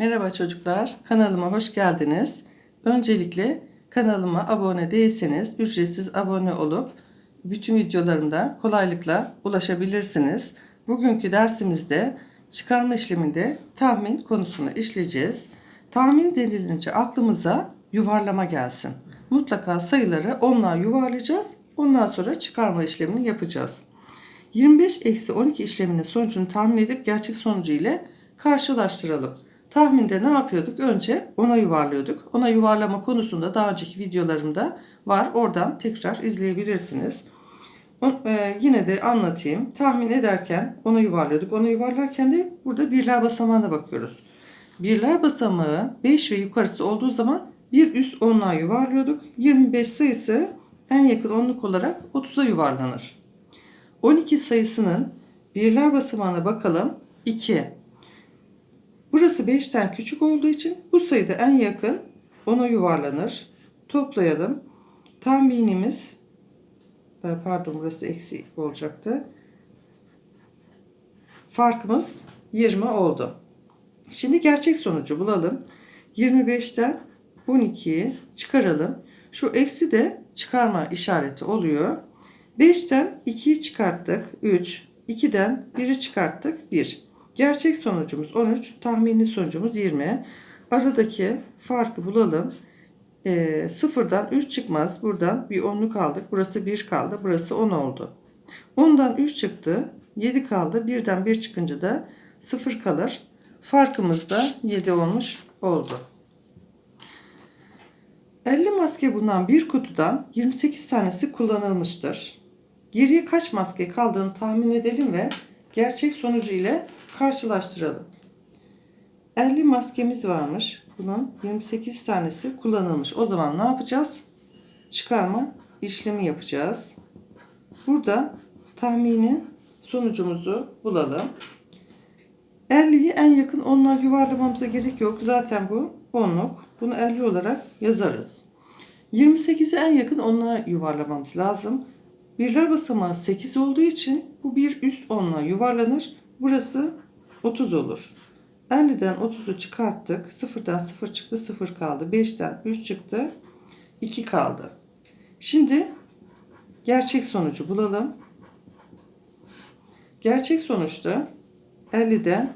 Merhaba çocuklar, kanalıma hoş geldiniz. Öncelikle kanalıma abone değilseniz ücretsiz abone olup bütün videolarımda kolaylıkla ulaşabilirsiniz. Bugünkü dersimizde çıkarma işleminde tahmin konusunu işleyeceğiz. Tahmin denilince aklımıza yuvarlama gelsin. Mutlaka sayıları onluğa yuvarlayacağız. Ondan sonra çıkarma işlemini yapacağız. 25 eksi 12 işleminin sonucunu tahmin edip gerçek sonucu ile karşılaştıralım. Tahminde ne yapıyorduk? Önce ona yuvarlıyorduk. Ona yuvarlama konusunda daha önceki videolarımda var. Oradan tekrar izleyebilirsiniz. E, yine de anlatayım. Tahmin ederken ona yuvarlıyorduk. Ona yuvarlarken de burada birler basamağına bakıyoruz. Birler basamağı 5 ve yukarısı olduğu zaman bir üst onluğa yuvarlıyorduk. 25 sayısı en yakın onluk olarak 30'a yuvarlanır. 12 sayısının birler basamağına bakalım. 2. Burası 5'ten küçük olduğu için bu sayıda en yakın ona yuvarlanır. Toplayalım. Tahminimiz e, pardon burası eksi olacaktı. Farkımız 20 oldu. Şimdi gerçek sonucu bulalım. 25'ten 12'yi çıkaralım. Şu eksi de çıkarma işareti oluyor. 5'ten 2'yi çıkarttık 3. 2'den 1'i çıkarttık 1. Gerçek sonucumuz 13. Tahmini sonucumuz 20. Aradaki farkı bulalım. Ee, sıfırdan 3 çıkmaz. Buradan bir 10'luk aldık. Burası 1 kaldı. Burası 10 oldu. 10'dan 3 çıktı. 7 kaldı. 1'den 1 çıkınca da 0 kalır. Farkımız da 7 olmuş oldu. 50 maske bulunan bir kutudan 28 tanesi kullanılmıştır. Geriye kaç maske kaldığını tahmin edelim ve gerçek sonucu ile karşılaştıralım. 50 maskemiz varmış. Bunun 28 tanesi kullanılmış. O zaman ne yapacağız? Çıkarma işlemi yapacağız. Burada tahmini sonucumuzu bulalım. 50'yi en yakın onluğa yuvarlamamıza gerek yok. Zaten bu onluk. Bunu 50 olarak yazarız. 28'i en yakın onluğa yuvarlamamız lazım. Birler basamağı 8 olduğu için bu bir üst onluğa yuvarlanır. Burası 30 olur. 50'den 30'u çıkarttık. 0'dan 0 çıktı 0 kaldı. 5'ten 3 çıktı 2 kaldı. Şimdi gerçek sonucu bulalım. Gerçek sonuçta 50'den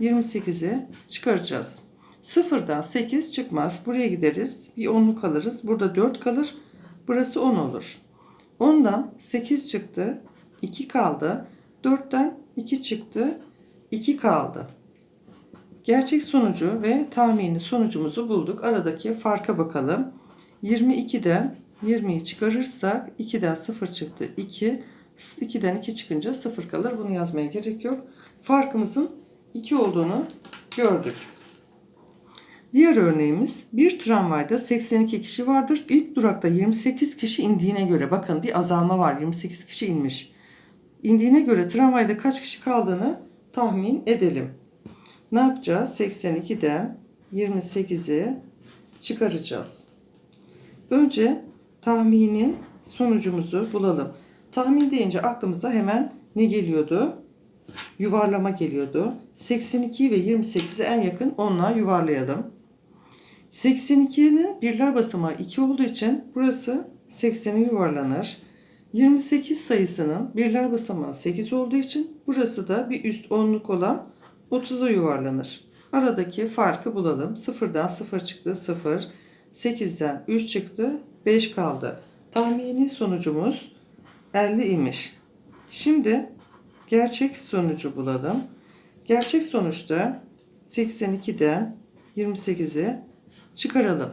28'i çıkaracağız. 0'dan 8 çıkmaz. Buraya gideriz. Bir 10'luk alırız. Burada 4 kalır. Burası 10 olur. 10'dan 8 çıktı. 2 kaldı. 4'ten 2 çıktı. 2 kaldı. Gerçek sonucu ve tahmini sonucumuzu bulduk. Aradaki farka bakalım. 22'den 20'yi çıkarırsak 2'den 0 çıktı 2. 2'den 2 çıkınca 0 kalır. Bunu yazmaya gerek yok. Farkımızın 2 olduğunu gördük. Diğer örneğimiz bir tramvayda 82 kişi vardır. İlk durakta 28 kişi indiğine göre bakın bir azalma var. 28 kişi inmiş. İndiğine göre tramvayda kaç kişi kaldığını tahmin edelim. Ne yapacağız? 82'den 28'i çıkaracağız. Önce tahmini sonucumuzu bulalım. Tahmin deyince aklımıza hemen ne geliyordu? Yuvarlama geliyordu. 82 ve 28'i en yakın onluğa yuvarlayalım. 82'nin birler basamağı 2 olduğu için burası 80'e yuvarlanır. 28 sayısının birler basamağı 8 olduğu için burası da bir üst onluk olan 30'a yuvarlanır. Aradaki farkı bulalım. 0'dan 0 çıktı 0. 8'den 3 çıktı 5 kaldı. Tahmini sonucumuz 50 imiş. Şimdi gerçek sonucu bulalım. Gerçek sonuçta 82'den 28'i çıkaralım.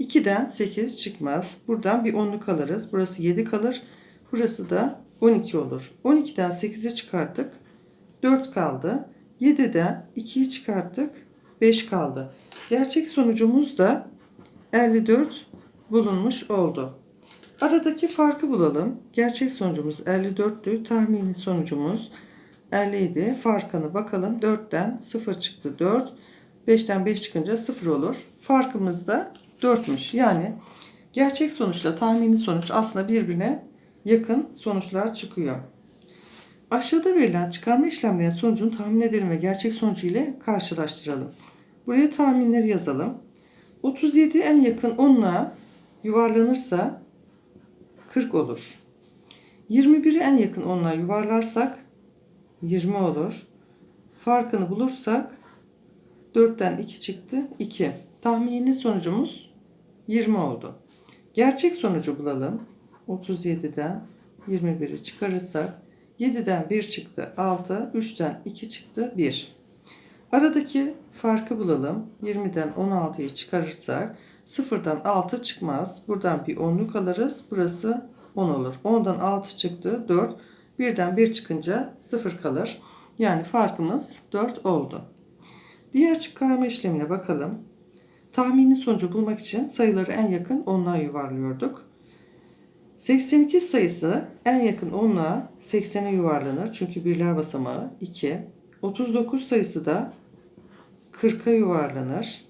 2'den 8 çıkmaz. Buradan bir 10'luk alırız. Burası 7 kalır. Burası da 12 olur. 12'den 8'i çıkarttık. 4 kaldı. 7'den 2'yi çıkarttık. 5 kaldı. Gerçek sonucumuz da 54 bulunmuş oldu. Aradaki farkı bulalım. Gerçek sonucumuz 54'tü. Tahmini sonucumuz 50 idi. Farkını bakalım. 4'ten 0 çıktı 4. 5'ten 5 çıkınca 0 olur. Farkımız da 4'müş. Yani gerçek sonuçla tahmini sonuç aslında birbirine yakın sonuçlar çıkıyor. Aşağıda verilen çıkarma işlemlerinin sonucunu tahmin edelim ve gerçek sonucu ile karşılaştıralım. Buraya tahminleri yazalım. 37 en yakın 10'la yuvarlanırsa 40 olur. 21'i en yakın 10'la yuvarlarsak 20 olur. Farkını bulursak 4'ten 2 çıktı 2. Tahmini sonucumuz 20 oldu. Gerçek sonucu bulalım. 37'den 21'i çıkarırsak 7'den 1 çıktı 6, 3'ten 2 çıktı 1. Aradaki farkı bulalım. 20'den 16'yı çıkarırsak 0'dan 6 çıkmaz. Buradan bir 10'luk alırız. Burası 10 olur. 10'dan 6 çıktı 4. 1'den 1 çıkınca 0 kalır. Yani farkımız 4 oldu. Diğer çıkarma işlemine bakalım. Tahmini sonucu bulmak için sayıları en yakın 10'luğa yuvarlıyorduk. 82 sayısı en yakın 10'luğa 80'e yuvarlanır. Çünkü birler basamağı 2. 39 sayısı da 40'a yuvarlanır.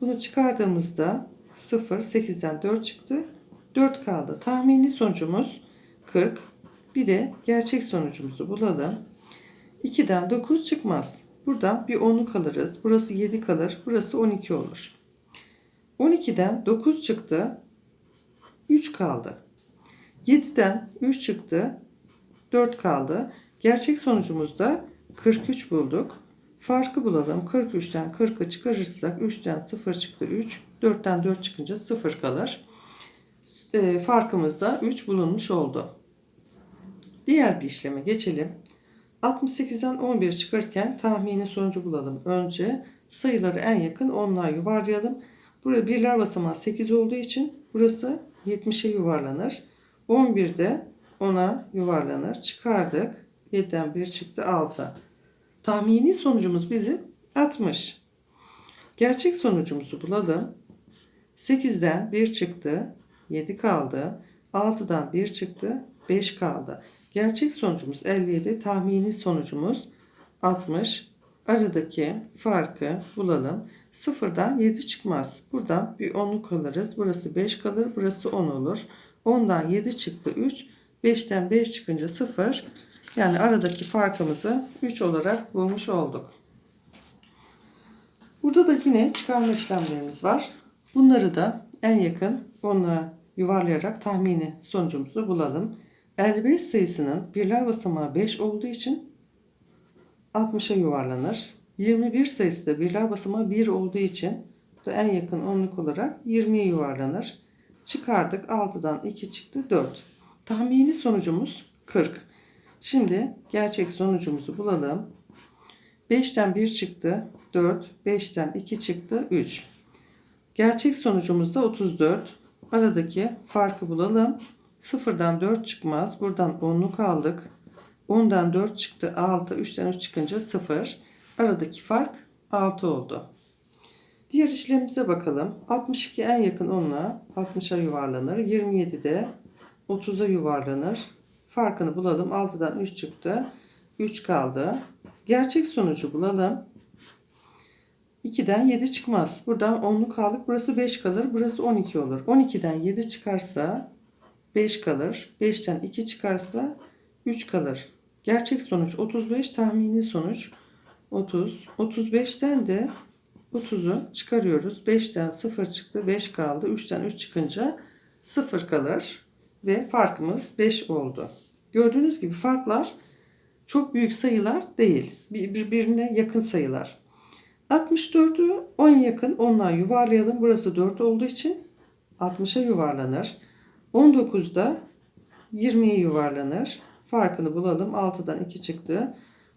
Bunu çıkardığımızda 0, 8'den 4 çıktı. 4 kaldı. Tahmini sonucumuz 40. Bir de gerçek sonucumuzu bulalım. 2'den 9 çıkmaz. Buradan bir 10'luk alırız. Burası 7 kalır. Burası 12 olur. 12'den 9 çıktı. 3 kaldı. 7'den 3 çıktı. 4 kaldı. Gerçek sonucumuzda 43 bulduk. Farkı bulalım. 43'ten 40'ı çıkarırsak 3'ten 0 çıktı 3. 4'ten 4 çıkınca 0 kalır. E, farkımız da 3 bulunmuş oldu. Diğer bir işleme geçelim. 68'den 11 çıkarken tahmini sonucu bulalım. Önce sayıları en yakın 10'luğa yuvarlayalım. Burada birler basamağı 8 olduğu için burası 70'e yuvarlanır. 11'de 10'a yuvarlanır. Çıkardık. 7'den 1 çıktı 6. Tahmini sonucumuz bizim 60. Gerçek sonucumuzu bulalım. 8'den 1 çıktı. 7 kaldı. 6'dan 1 çıktı. 5 kaldı. Gerçek sonucumuz 57. Tahmini sonucumuz 60. Aradaki farkı bulalım. 0'dan 7 çıkmaz. Buradan bir 10'luk alırız. Burası 5 kalır. Burası 10 olur. 10'dan 7 çıktı 3. 5'ten 5 çıkınca 0. Yani aradaki farkımızı 3 olarak bulmuş olduk. Burada da yine çıkarma işlemlerimiz var. Bunları da en yakın onunla yuvarlayarak tahmini sonucumuzu bulalım. 55 sayısının birler basamağı 5 olduğu için 60'a yuvarlanır. 21 sayısı da birler basamağı 1 olduğu için da en yakın onluk olarak 20'ye yuvarlanır. Çıkardık 6'dan 2 çıktı 4. Tahmini sonucumuz 40. Şimdi gerçek sonucumuzu bulalım. 5'ten 1 çıktı 4. 5'ten 2 çıktı 3. Gerçek sonucumuz da 34. Aradaki farkı bulalım. 0'dan 4 çıkmaz. Buradan 10'luk aldık. 10'dan 4 çıktı 6. 3'ten 3 çıkınca 0. Aradaki fark 6 oldu. Diğer işlemimize bakalım. 62 en yakın 10'la 60'a yuvarlanır. 27 de 30'a yuvarlanır. Farkını bulalım. 6'dan 3 çıktı. 3 kaldı. Gerçek sonucu bulalım. 2'den 7 çıkmaz. Buradan 10'luk aldık. Burası 5 kalır. Burası 12 olur. 12'den 7 çıkarsa 5 kalır. 5'ten 2 çıkarsa 3 kalır. Gerçek sonuç 35. Tahmini sonuç 30. 35'ten de 30'u çıkarıyoruz. 5'ten 0 çıktı. 5 kaldı. 3'ten 3 çıkınca 0 kalır. Ve farkımız 5 oldu. Gördüğünüz gibi farklar çok büyük sayılar değil. Birbirine yakın sayılar. 64'ü 10 yakın 10'la yuvarlayalım. Burası 4 olduğu için 60'a yuvarlanır. 19'da 20'ye yuvarlanır. Farkını bulalım. 6'dan 2 çıktı.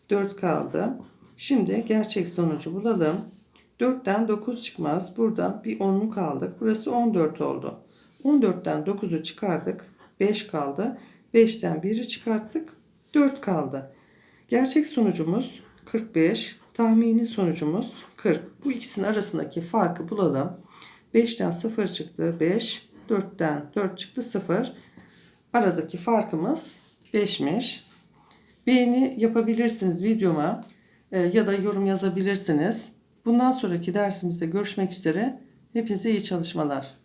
4 kaldı. Şimdi gerçek sonucu bulalım. 4'ten 9 çıkmaz. Buradan bir 10'luk aldık. Burası 14 oldu. 14'ten 9'u çıkardık. 5 kaldı. 5'ten 1'i çıkarttık. 4 kaldı. Gerçek sonucumuz 45. Tahmini sonucumuz 40. Bu ikisinin arasındaki farkı bulalım. 5'ten 0 çıktı 5. 4'ten 4 çıktı 0. Aradaki farkımız 5'miş. Beğeni yapabilirsiniz videoma e, ya da yorum yazabilirsiniz. Bundan sonraki dersimizde görüşmek üzere. Hepinize iyi çalışmalar.